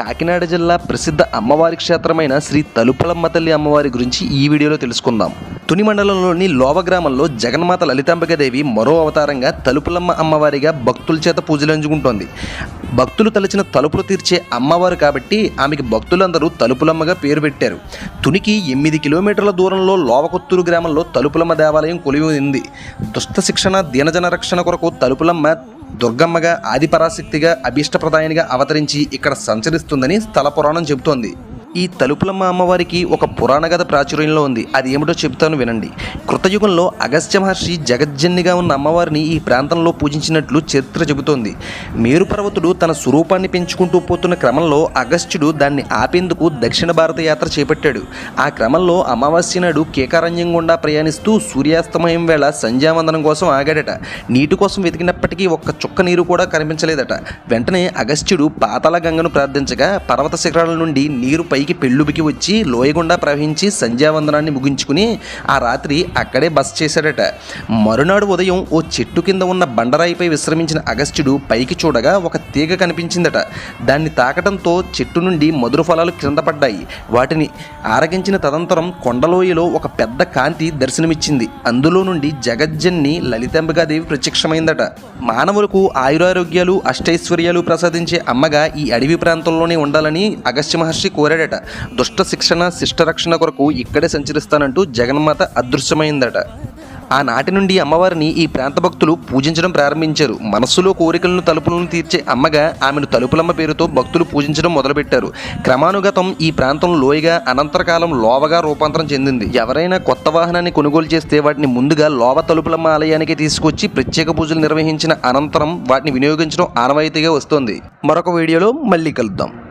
కాకినాడ జిల్లా ప్రసిద్ధ అమ్మవారి క్షేత్రమైన శ్రీ తలుపలమ్మ తల్లి అమ్మవారి గురించి ఈ వీడియోలో తెలుసుకుందాం. తుని మండలంలోని లోవ గ్రామంలో జగన్మాత లలితాంబికదేవి మరో అవతారంగా తలుపులమ్మ అమ్మవారిగా భక్తుల చేత పూజలంజుకుంటోంది భక్తులు తలచిన తలుపులు తీర్చే అమ్మవారు కాబట్టి ఆమెకి భక్తులందరూ తలుపులమ్మగా పేరు పెట్టారు. తునికి ఎనిమిది కిలోమీటర్ల దూరంలో లోవకొత్తూరు గ్రామంలో తలుపులమ్మ దేవాలయం కొలివి ఉంది. దుష్ట శిక్షణ దీనజన రక్షణ కొరకు తలుపులమ్మ దుర్గమ్మగా ఆదిపరాశక్తిగా అభీష్టప్రదాయనిగా అవతరించి ఇక్కడ సంచరిస్తుందని స్థల పురాణం చెబుతోంది. ఈ తలుపులమ్మ అమ్మవారికి ఒక పురాణగత ప్రాచుర్యంలో ఉంది. అది ఏమిటో చెప్తాను వినండి. కృతయుగంలో అగస్త్య మహర్షి జగజ్జన్నిగా ఉన్న అమ్మవారిని ఈ ప్రాంతంలో పూజించినట్లు చరిత్ర చెబుతోంది. మేరు పర్వతుడు తన స్వరూపాన్ని పెంచుకుంటూ పోతున్న క్రమంలో అగస్త్యుడు దాన్ని ఆపేందుకు దక్షిణ భారత యాత్ర చేపట్టాడు. ఆ క్రమంలో అమావాస్య నాడు కేకారణ్యం గుండా ప్రయాణిస్తూ సూర్యాస్తమయం వేళ సంధ్యావందనం కోసం ఆగాడట. నీటి కోసం వెతికినప్పటికీ ఒక్క చుక్క నీరు కూడా కనిపించలేదట. వెంటనే అగస్త్యుడు పాతాళ గంగను ప్రార్థించగా పర్వత శిఖరాల నుండి నీరు పై పైకి పెళ్ళుబికి వచ్చి లోయగుండా ప్రవహించి సంధ్యావందనాన్ని ముగించుకుని ఆ రాత్రి అక్కడే బస చేశాడట. మరునాడు ఉదయం ఓ చెట్టు కింద ఉన్న బండరాయిపై విశ్రమించిన అగస్త్యుడు పైకి చూడగా ఒక తీగ కనిపించిందట. దాన్ని తాకటంతో చెట్టు నుండి మధుర ఫలాలు క్రింద పడ్డాయి. వాటిని ఆరగించిన తదంతరం కొండలోయలో ఒక పెద్ద కాంతి దర్శనమిచ్చింది. అందులో నుండి జగజ్జన్ని లలితాంబికాదేవి ప్రత్యక్షమైందట. మానవులకు ఆయురారోగ్యాలు అష్టైశ్వర్యాలు ప్రసాదించే అమ్మగా ఈ అడవి ప్రాంతంలోనే ఉండాలని అగస్త్య మహర్షి కోరాడట. దుష్ట శిక్షణ శిష్టరక్షణ కొరకు ఇక్కడే సంచరిస్తానంటూ జగన్మాత అదృశ్యమైందట. ఆనాటి నుండి అమ్మవారిని ఈ ప్రాంత భక్తులు పూజించడం ప్రారంభించారు. మనస్సులో కోరికలను తలుపులను తీర్చే అమ్మగా ఆమెను తలుపులమ్మ పేరుతో భక్తులు పూజించడం మొదలుపెట్టారు. క్రమానుగతం ఈ ప్రాంతం లోయగా అనంతరకాలం లోవగా రూపాంతరం చెందింది. ఎవరైనా కొత్త వాహనాన్ని కొనుగోలు చేస్తే వాటిని ముందుగా లోవ తలుపులమ్మ ఆలయానికి తీసుకొచ్చి ప్రత్యేక పూజలు నిర్వహించిన అనంతరం వాటిని వినియోగించడం ఆనవాయితీగా వస్తోంది. మరొక వీడియోలో మళ్ళీ కలుద్దాం.